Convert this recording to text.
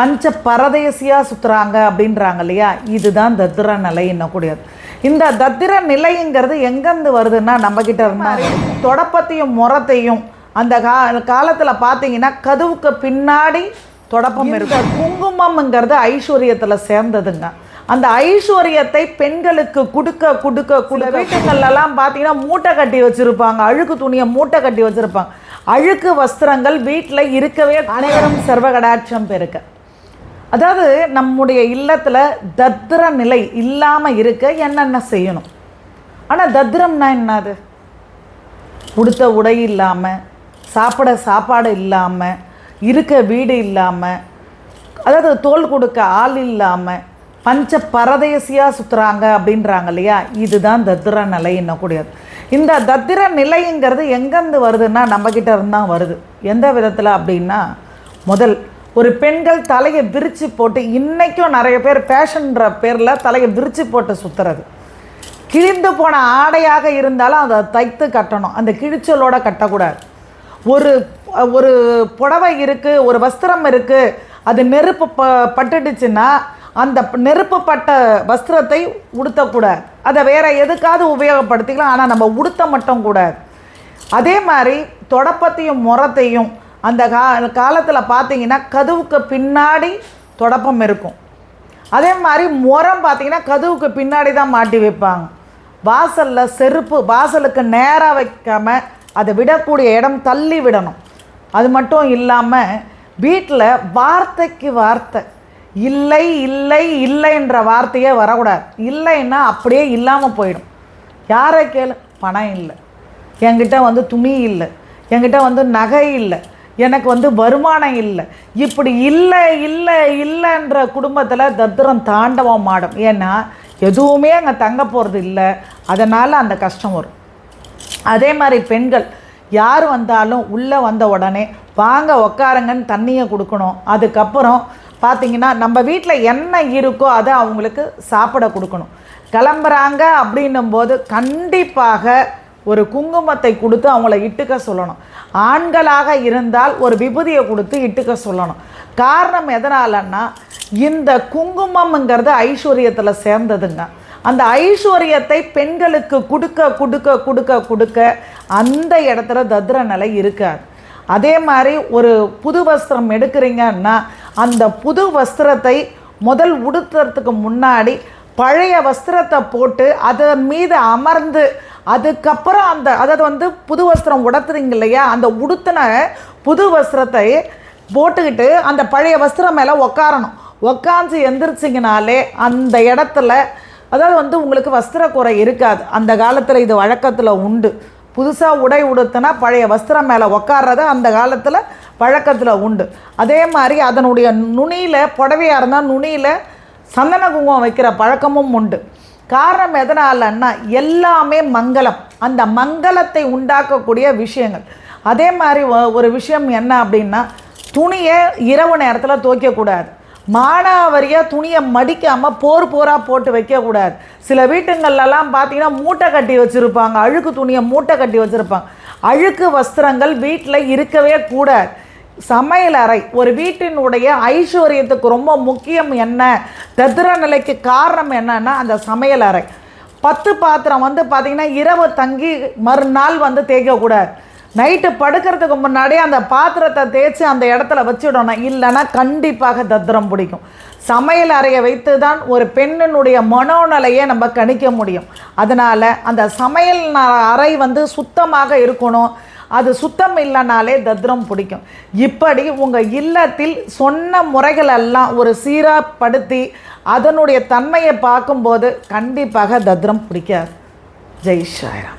பஞ்ச பரதேசியாக சுற்றுறாங்க அப்படின்றாங்க இல்லையா? இதுதான் தத்திர நிலை என்னக்கூடியது. இந்த தத்திர நிலைங்கிறது எங்கேருந்து வருதுன்னா நம்மக்கிட்ட இருந்தால் தொடப்பத்தையும் முறத்தையும் அந்த கா காலத்தில் பார்த்தீங்கன்னா கதவுக்கு பின்னாடி தொடப்பம் இருக்கு. குங்குமம்ங்கிறது ஐஸ்வர்யத்தில் சேர்ந்ததுங்க. அந்த ஐஸ்வர்யத்தை பெண்களுக்கு கொடுக்க கொடுக்க கொடுக்க வீட்டுங்கள்லாம் பார்த்தீங்கன்னா மூட்டை கட்டி வச்சுருப்பாங்க. அழுக்கு துணியை மூட்டை கட்டி வச்சுருப்பாங்க. அழுக்கு வஸ்திரங்கள் வீட்டில் இருக்கவே அனைவரும் சர்வகடாட்சம் பெருக்க. அதாவது நம்முடைய இல்லத்தில் தத்திர நிலை இல்லாமல் இருக்க என்னென்ன செய்யணும்? ஆனால் தத்திரம்னா என்னது? உடுத்த உடை இல்லாமல் சாப்பிட சாப்பாடு இல்லாமல் இருக்க வீடு இல்லாமல் அதாவது தோல் கொடுக்க ஆள் இல்லாமல் பஞ்ச பரதேசியாக சுற்றுறாங்க அப்படின்றாங்க இல்லையா? இதுதான் தத்திர நிலை என்னக்கூடியது. இந்த தத்திர நிலைங்கிறது எங்கேருந்து வருதுன்னா நம்மக்கிட்ட இருந்தால் வருது. எந்த விதத்தில் அப்படின்னா முதல் ஒரு பெண்கள் தலையை விரித்து போட்டு இன்றைக்கும் நிறைய பேர் ஃபேஷன்ற பேரில் தலையை விரித்து போட்டு சுற்றுறது கிழிந்து போன ஆடையாக இருந்தாலும் அதை தைத்து கட்டணும். அந்த கிழிச்சலோட கட்டக்கூடாது. ஒரு ஒரு புடவை இருக்குது ஒரு வஸ்திரம் இருக்குது அது நெருப்பு ப பட்டுடுச்சுன்னா அந்த ப- நெருப்பு பட்ட வஸ்திரத்தை உடுத்தக்கூடாது. அதை வேறு எதுக்காவது உபயோகப்படுத்திக்கலாம் ஆனால் நம்ம உடுத்த மட்டும் கூடாது. அதே மாதிரி தொடப்பத்தையும் முறத்தையும் அந்த கா காலத்தில் பார்த்தீங்கன்னா கதவுக்கு பின்னாடி தொடப்பம் இருக்கும். அதே மாதிரி முறம் பார்த்தீங்கன்னா கதவுக்கு பின்னாடி தான் மாட்டி வைப்பாங்க. வாசலில் செருப்பு வாசலுக்கு நேராக வைக்காமல் அதை விடக்கூடிய இடம் தள்ளி விடணும். அது மட்டும் இல்லாமல் வீட்டில் வார்த்தைக்கு வார்த்தை இல்லை இல்லை இல்லைன்ற வார்த்தையே வரக்கூடாது. இல்லைன்னா அப்படியே இல்லாமல் போயிடும். யாரை கேளு? பணம் இல்லை. என்கிட்ட வந்து துணி இல்லை. என்கிட்ட வந்து நகை இல்லை. எனக்கு வந்து வருமானம் இல்லை. இப்படி இல்லை இல்லை இல்லைன்ற குடும்பத்தில் தத்திரம் தாண்டவம் ஆடும் ஏன்னா எதுவுமே அங்கே தங்க போகிறது இல்லை. அதனால் அந்த கஷ்டம் வரும். அதே மாதிரி பெண்கள் யார் வந்தாலும் உள்ளே வந்த உடனே வாங்க உக்காருங்கன்னு தண்ணியை கொடுக்கணும். அதுக்கப்புறம் பார்த்தீங்கன்னா நம்ம வீட்டில் என்ன இருக்கோ அதை அவங்களுக்கு சாப்பிட கொடுக்கணும். கிளம்புறாங்க அப்படின்னும் போது கண்டிப்பாக ஒரு குங்குமத்தை கொடுத்து அவங்கள இட்டுக்க சொல்லணும். ஆண்களாக இருந்தால் ஒரு விபூதியை கொடுத்து இட்டுக்க சொல்லணும். காரணம் எதனாலன்னா இந்த குங்குமம்ங்கிறது ஐஸ்வர்யத்தில் சேர்ந்ததுங்க. அந்த ஐஸ்வர்யத்தை பெண்களுக்கு கொடுக்க கொடுக்க கொடுக்க கொடுக்க அந்த இடத்துல தத்ர நிலை இருக்காது. அதே மாதிரி ஒரு புது வஸ்திரம் எடுக்கிறீங்கன்னா அந்த புது வஸ்திரத்தை முதல் உடுத்துறதுக்கு முன்னாடி பழைய வஸ்திரத்தை போட்டு அதன் மீது அமர்ந்து அதுக்கப்புறம் அந்த அதாவது வந்து புது வஸ்திரம் உடுத்துறீங்க இல்லையா? அந்த உடுத்தின புது வஸ்திரத்தை போட்டுக்கிட்டு அந்த பழைய வஸ்திரம் மேலே உக்காரணும். உக்காந்து எந்திரிச்சிங்கனாலே அந்த இடத்துல அதாவது வந்து உங்களுக்கு வஸ்திர குறை இருக்காது. அந்த காலத்தில் இது வழக்கத்தில் உண்டு. புதுசாக உடை உடுத்தினா பழைய வஸ்திரம் மேலே உக்காறது அந்த காலத்தில் பழக்கத்தில் உண்டு. அதே மாதிரி அதனுடைய நுனியில் புடவையாக இருந்தால் நுனியில் சந்தன குங்குமம் வைக்கிற பழக்கமும் உண்டு. காரணம் எதனாலன்னா எல்லாமே மங்களம். அந்த மங்களத்தை உண்டாக்கக்கூடிய விஷயங்கள். அதே மாதிரி ஒரு விஷயம் என்ன அப்படின்னா துணியை இரவு நேரத்தில் துவைக்கக்கூடாது. மானாவரியாக துணியை மடிக்காமல் போர் போராக போட்டு வைக்கக்கூடாது. சில வீட்டுங்கள்லாம் பார்த்தீங்கன்னா மூட்டை கட்டி வச்சுருப்பாங்க. அழுக்கு துணியை மூட்டை கட்டி வச்சுருப்பாங்க. அழுக்கு வஸ்திரங்கள் வீட்டில் இருக்கவே கூடாது. சமையல் அறை ஒரு வீட்டினுடைய ஐஸ்வர்யத்துக்கு ரொம்ப முக்கியம் என்ன? தத்திர நிலைக்கு காரணம் என்னன்னா அந்த சமையல் அறை பத்து பாத்திரம் வந்து பார்த்திங்கன்னா இரவு தங்கி மறுநாள் வந்து தேய்க்கக்கூடாது நைட்டு படுக்கிறதுக்கு முன்னாடியே அந்த பாத்திரத்தை தேய்ச்சி அந்த இடத்துல வச்சிடணும். இல்லைன்னா கண்டிப்பாக தத்திரம் பிடிக்கும். சமையல் அறையை வைத்து தான் ஒரு பெண்ணினுடைய மனோநிலையை நம்ம கணிக்க முடியும். அதனால் அந்த சமையல் ந- அறை வந்து சுத்தமாக இருக்கணும். அது சுத்தம் இல்லைனாலே தத்ரம் பிடிக்கும். இப்படி உங்கள் இல்லத்தில் சொன்ன முறைகளெல்லாம் ஒரு சீராப்படுத்தி அதனுடைய தன்மையை பார்க்கும்போது கண்டிப்பாக தத்ரம் பிடிக்காது. ஜெய் ஷாய்ராம்